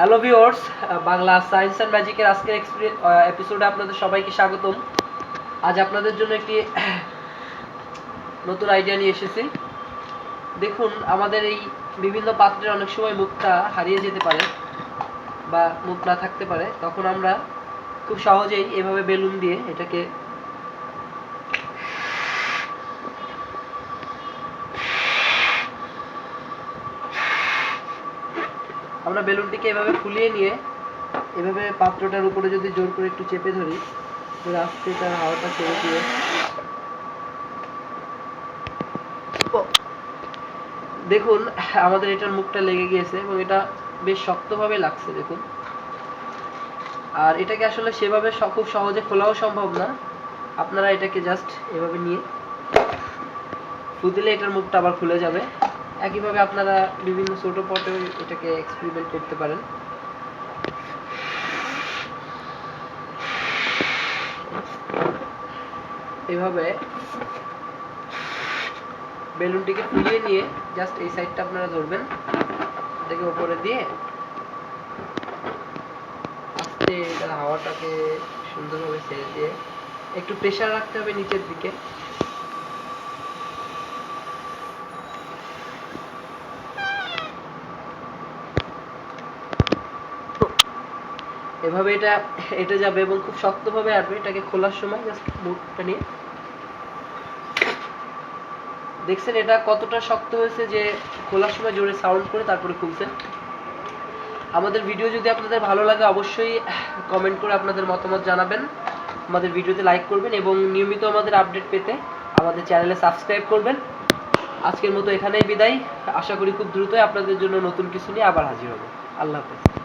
Hello viewers Bangla science and ম্যাজিকের আজকের এপিসোডে আপনাদের সবাইকে স্বাগতম। আজ আপনাদের জন্য একটি নতুন আইডিয়া নিয়ে এসেছি। দেখুন, আমাদের এই বিভিন্ন পাত্রের অনেক সময় মুখটা হারিয়ে যেতে পারে বা মুখ না থাকতে পারে, তখন আমরা খুব সহজেই এভাবে বেলুন দিয়ে এটাকে আমরা বেলুনটিকে এভাবে ফুলিয়ে নিয়ে, এভাবে পাত্রটার উপরে যদি জোর করে একটু চেপে ধরি ধরে আস্তে তার হাওয়াটা ছেড়ে দিয়ে। দেখুন, আমাদের এটার মুখটা লেগে গিয়েছে এবং এটা বেশ শক্তভাবে লাগছে, দেখুন। আর এটাকে আসলে সেভাবে খুব সহজে খোলাও সম্ভব না। আপনারা এটাকে জাস্ট এভাবে নিয়ে ফু দিলে এটার মুখটা আবার খুলে যাবে। একইভাবে আপনারা বিভিন্ন ছোট পটে এটাকে এক্সপেরিমেন্ট করতে পারেন। এভাবে বেলুনটিকে ফুলিয়ে নিয়ে জাস্ট এই সাইডটা আপনারা ধরবেন। এটাকে উপরে দিয়ে আস্তে হাওয়াটাকে সুন্দরভাবে ছেড়ে দিয়ে একটু প্রেসার রাখতে হবে নিচের দিকে। এভাবে এটা এটা যাবে এবং খুব শক্তভাবে আসবে এটাকে খোলার সময় জাস্ট মুখটা নিয়ে। দেখছেন এটা কতটা শক্ত হয়েছে যে খোলার সময় জোরে সাউন্ড করে তারপরে খুলছে। আমাদের ভিডিও যদি আপনাদের ভালো লাগে অবশ্যই কমেন্ট করে আপনাদের মতামত জানাবেন। আমাদের ভিডিওতে লাইক করবেন এবং নিয়মিত আমাদের আপডেট পেতে আমাদের চ্যানেলে সাবস্ক্রাইব করবেন। আজকের মতো এখানেই বিদায়। আশা করি খুব দ্রুতই আপনাদের জন্য নতুন কিছু নিয়ে আবার হাজির হব। আল্লাহ হাফেজ।